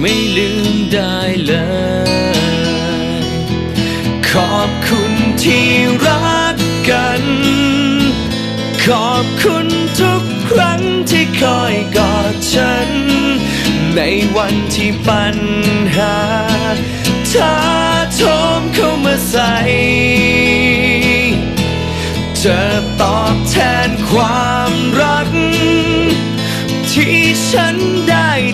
ไม่ลืมได้เลย ขอบคุณที่รักกัน ขอบคุณทุกครั้งที่คอยกอดฉัน ในวันที่ปัญหาท้าโถมเข้ามาใส่จะตอบแทนความรัก ที่ฉันได้